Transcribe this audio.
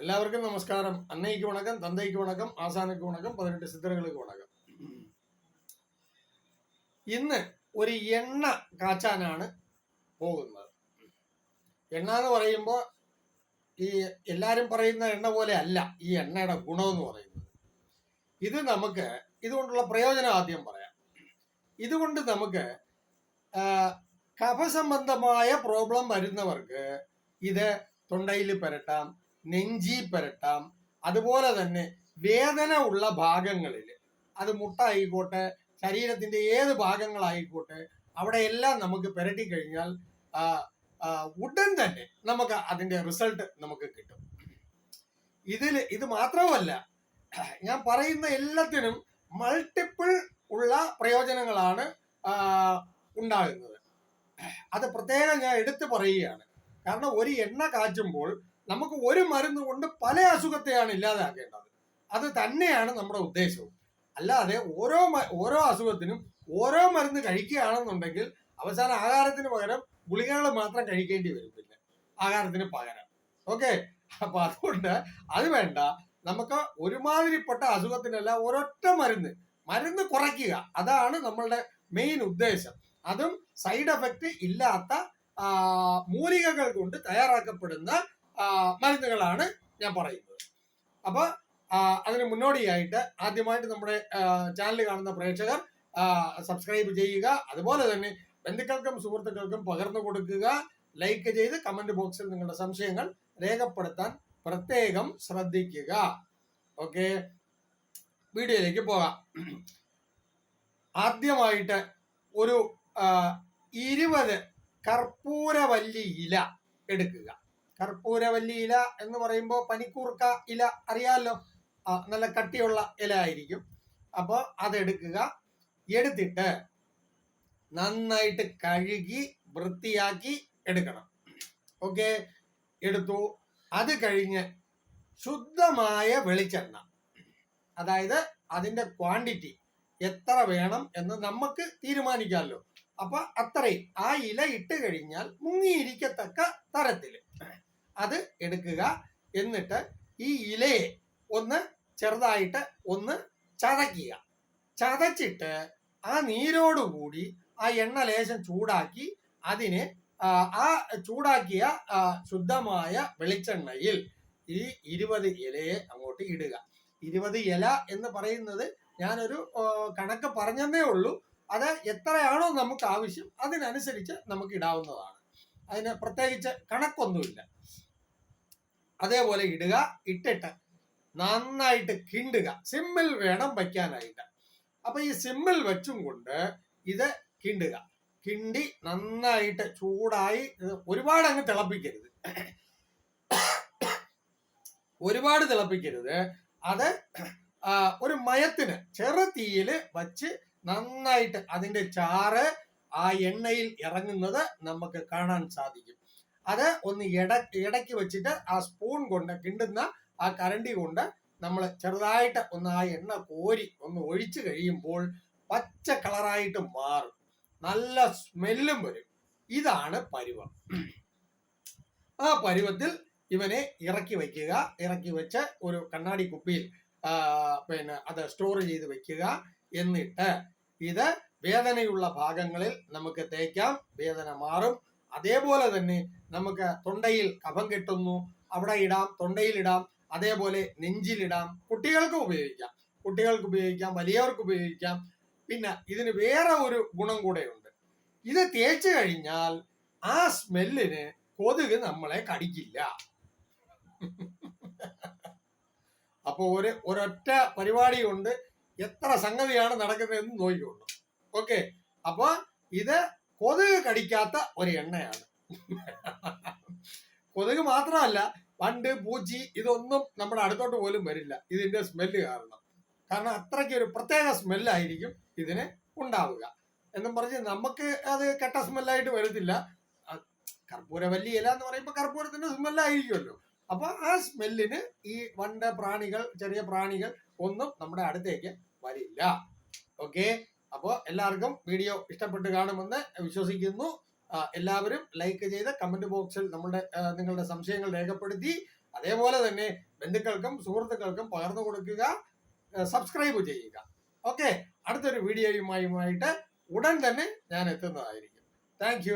എല്ലാവർക്കും നമസ്കാരം. അന്നയ്ക്ക് വണക്കം തന്തയ്ക്ക് വണക്കം ആസാനയ്ക്ക് വണക്കം പതിനെട്ട് സിദ്ധരങ്ങൾക്ക് വണക്കം. ഇന്ന് ഒരു എണ്ണ കാച്ചാനാണ് പോകുന്നത്. എണ്ണ എന്ന് പറയുമ്പോൾ ഈ എല്ലാരും പറയുന്ന എണ്ണ പോലെ അല്ല ഈ എണ്ണയുടെ ഗുണം എന്ന് പറയുന്നത്. ഇത് നമുക്ക് ഇതുകൊണ്ടുള്ള പ്രയോജനം ആദ്യം പറയാം. ഇതുകൊണ്ട് നമുക്ക് കഫസംബന്ധമായ പ്രോബ്ലം വരുന്നവർക്ക് ഇത് തൊണ്ടയിൽ പുരട്ടാം നെഞ്ചി പുരട്ടാം അതുപോലെ തന്നെ വേദന ഉള്ള ഭാഗങ്ങളിൽ അത് മുട്ട ആയിക്കോട്ടെ ശരീരത്തിന്റെ ഏത് ഭാഗങ്ങളായിക്കോട്ടെ അവിടെ എല്ലാം നമുക്ക് പുരട്ടി കഴിഞ്ഞാൽ ഉടൻ തന്നെ നമുക്ക് അതിന്റെ റിസൾട്ട് നമുക്ക് കിട്ടും. ഇതിൽ ഇത് മാത്രവുമല്ല ഞാൻ പറയുന്ന എല്ലാത്തിനും മൾട്ടിപ്പിൾ ഉള്ള പ്രയോജനങ്ങളാണ് ഉണ്ടാകുന്നത്. അത് പ്രത്യേകം ഞാൻ എടുത്തു പറയുകയാണ്. കാരണം ഒരു എണ്ണ കാച്ചുമ്പോൾ നമുക്ക് ഒരു മരുന്ന് കൊണ്ട് പല അസുഖത്തെയാണ് ഇല്ലാതാക്കേണ്ടത്. അത് തന്നെയാണ് നമ്മുടെ ഉദ്ദേശവും. അല്ലാതെ ഓരോ ഓരോ അസുഖത്തിനും ഓരോ മരുന്ന് കഴിക്കുകയാണെന്നുണ്ടെങ്കിൽ അവസാന ആഹാരത്തിന് പകരം ഗുളികകൾ മാത്രം കഴിക്കേണ്ടി വരും പിന്നെ. ആഹാരത്തിന് പകരം. ഓക്കെ? അപ്പൊ അതുകൊണ്ട് അത് വേണ്ട. നമുക്ക് ഒരുമാതിരിപ്പെട്ട അസുഖത്തിനല്ല ഒരൊറ്റ മരുന്ന്. മരുന്ന് കുറയ്ക്കുക. അതാണ് നമ്മളുടെ മെയിൻ ഉദ്ദേശം. അതും സൈഡ് എഫക്റ്റ് ഇല്ലാത്ത മൂലികകൾ കൊണ്ട് തയ്യാറാക്കപ്പെടുന്ന മരുന്നുകളാണ് ഞാൻ പറയുന്നത്. അപ്പൊ ആ, അതിന് മുന്നോടിയായിട്ട് ആദ്യമായിട്ട് നമ്മുടെ ചാനൽ കാണുന്ന പ്രേക്ഷകർ സബ്സ്ക്രൈബ് ചെയ്യുക. അതുപോലെ തന്നെ ബന്ധുക്കൾക്കും സുഹൃത്തുക്കൾക്കും പകർന്നു കൊടുക്കുക. ലൈക്ക് ചെയ്ത് കമന്റ് ബോക്സിൽ നിങ്ങളുടെ സംശയങ്ങൾ രേഖപ്പെടുത്താൻ പ്രത്യേകം ശ്രദ്ധിക്കുക. ഓക്കെ വീഡിയോയിലേക്ക് പോകാം. ആദ്യമായിട്ട് ഒരു ഇരുപത് കർപ്പൂരവല്ലി ഇല എടുക്കുക. കർപ്പൂരവല്ലി ഇല എന്ന് പറയുമ്പോൾ പനിക്കൂർക്ക ഇല അറിയാമല്ലോ ആ, നല്ല കട്ടിയുള്ള ഇല ആയിരിക്കും. അപ്പോൾ അതെടുക്കുക. എടുത്തിട്ട് നന്നായിട്ട് കഴുകി വൃത്തിയാക്കി എടുക്കണം. ഓക്കെ? എടുത്തു. അത് കഴിഞ്ഞ് ശുദ്ധമായ വെളിച്ചെണ്ണ. അതായത് അതിന്റെ ക്വാണ്ടിറ്റി എത്ര വേണം എന്ന് നമുക്ക് തീരുമാനിക്കാമല്ലോ അപ്പൊ അത്രയും. ആ ഇല ഇട്ട് കഴിഞ്ഞാൽ മുങ്ങിയിരിക്കത്തക്ക തരത്തിൽ. അത് എടുക്കുക. എന്നിട്ട് ഈ ഇലയെ ഒന്ന് ചെറുതായിട്ട് ഒന്ന് ചതയ്ക്കുക. ചതച്ചിട്ട് ആ നീരോടുകൂടി ആ എണ്ണ ലേശം ചൂടാക്കി അതിനെ ആ, ചൂടാക്കിയ ശുദ്ധമായ വെളിച്ചെണ്ണയിൽ ഈ ഇരുപത് ഇലയെ അങ്ങോട്ട് ഇടുക. ഇരുപത് ഇല എന്ന് പറയുന്നത് ഞാനൊരു കണക്ക് പറഞ്ഞതേ ഉള്ളൂ. അത് എത്രയാണോ നമുക്ക് ആവശ്യം അതിനനുസരിച്ച് നമുക്ക് ഇടാവുന്നതാണ്. അതിന് പ്രത്യേകിച്ച് കണക്കൊന്നുമില്ല. അതേപോലെ ഇടുക ഇട്ടിട്ട് നന്നായിട്ട് കിണ്ടുക. സിമ്മിൽ വേണം വയ്ക്കാനായിട്ട്. അപ്പൊ ഈ സിമ്മിൽ വെച്ചും കൊണ്ട് ഇത് കിണ്ടുക. കിണ്ടി നന്നായിട്ട് ചൂടായി ഒരുപാട് അങ്ങ് തിളപ്പിക്കരുത്. ഒരുപാട് തിളപ്പിക്കരുത്. അത് ഒരു മയത്തിന് ചെറു തീയിൽ വച്ച് നന്നായിട്ട് അതിന്റെ ചാറ് ആ എണ്ണയിൽ ഇറങ്ങുന്നത് നമുക്ക് കാണാൻ സാധിക്കും. അത് ഒന്ന് ഇട ഇടയ്ക്ക് വെച്ചിട്ട് ആ സ്പൂൺ കൊണ്ട് കിണ്ടുന്ന ആ കരണ്ടി കൊണ്ട് നമ്മൾ ചെറുതായിട്ട് ഒന്ന് ആ എണ്ണ കോരി ഒന്ന് ഒഴിച്ചു കഴിയുമ്പോൾ പച്ച കളറായിട്ട് മാറും. നല്ല സ്മെല്ലും വരും. ഇതാണ് പരുവം. ആ പരുവത്തിൽ ഇവനെ ഇറക്കി വയ്ക്കുക. ഇറക്കി വെച്ച് ഒരു കണ്ണാടി കുപ്പിയിൽ പിന്നെ അത് സ്റ്റോർ ചെയ്ത് വെക്കുക എന്നിട്ട് ഇത് വേദനയുള്ള ഭാഗങ്ങളിൽ നമുക്ക് തേക്കാം. വേദന മാറും. അതേപോലെ തന്നെ നമുക്ക് തൊണ്ടയിൽ കഫം കെട്ടുന്നു അവിടെ ഇടാം തൊണ്ടയിൽ ഇടാം അതേപോലെ നെഞ്ചിലിടാം കുട്ടികൾക്ക് ഉപയോഗിക്കാം. കുട്ടികൾക്ക് ഉപയോഗിക്കാം വലിയവർക്ക് ഉപയോഗിക്കാം. പിന്നെ ഇതിന് വേറെ ഒരു ഗുണം കൂടെയുണ്ട്. ഇത് തേച്ച് കഴിഞ്ഞാൽ ആ സ്മെല്ലിന് കൊതുക് നമ്മളെ കടിക്കില്ല. അപ്പോൾ ഒരു ഒരൊറ്റ പരിപാടി കൊണ്ട് എത്ര സംഗതിയാണ് നടക്കുന്നതെന്ന് നോക്കിക്കൊള്ളു ഓക്കെ. അപ്പോൾ ഇത് കൊതുക് കടിക്കാത്ത ഒരു എണ്ണയാണ് കൊതുക് മാത്രമല്ല പണ്ട് പൂച്ചി ഇതൊന്നും നമ്മുടെ അടുത്തോട്ട് പോലും വരില്ല. ഇതിന്റെ സ്മെല്ല് കാരണം. കാരണം അത്രയ്ക്ക് ഒരു പ്രത്യേക സ്മെല്ലായിരിക്കും ഇതിന് ഉണ്ടാവുക. എന്നും പറഞ്ഞ് നമുക്ക് അത് കെട്ട സ്മെല്ലായിട്ട് വരത്തില്ല. കർപ്പൂര കർപ്പൂരവല്ലി ഇല എന്ന് പറയുമ്പോൾ കർപ്പൂരത്തിന്റെ സ്മെല്ലായിരിക്കുമല്ലോ അപ്പൊ ആ സ്മെല്ലിന് ഈ വണ്ട പ്രാണികൾ ചെറിയ പ്രാണികൾ ഒന്നും നമ്മുടെ അടുത്തേക്ക് വരില്ല. ഓക്കെ അപ്പോൾ എല്ലാവർക്കും വീഡിയോ ഇഷ്ടപ്പെട്ട് കാണുമെന്ന് വിശ്വസിക്കുന്നു. എല്ലാവരും ലൈക്ക് ചെയ്ത് കമന്റ് ബോക്സിൽ നമ്മുടെ നിങ്ങളുടെ സംശയങ്ങൾ രേഖപ്പെടുത്തി. അതേപോലെ തന്നെ ബന്ധുക്കൾക്കും സുഹൃത്തുക്കൾക്കും പകർന്നു കൊടുക്കുക സബ്സ്ക്രൈബ് ചെയ്യുക. ഓക്കെ അടുത്തൊരു വീഡിയോയുമായിട്ട് ഉടൻ തന്നെ ഞാൻ എത്തുന്നതായിരിക്കും. താങ്ക്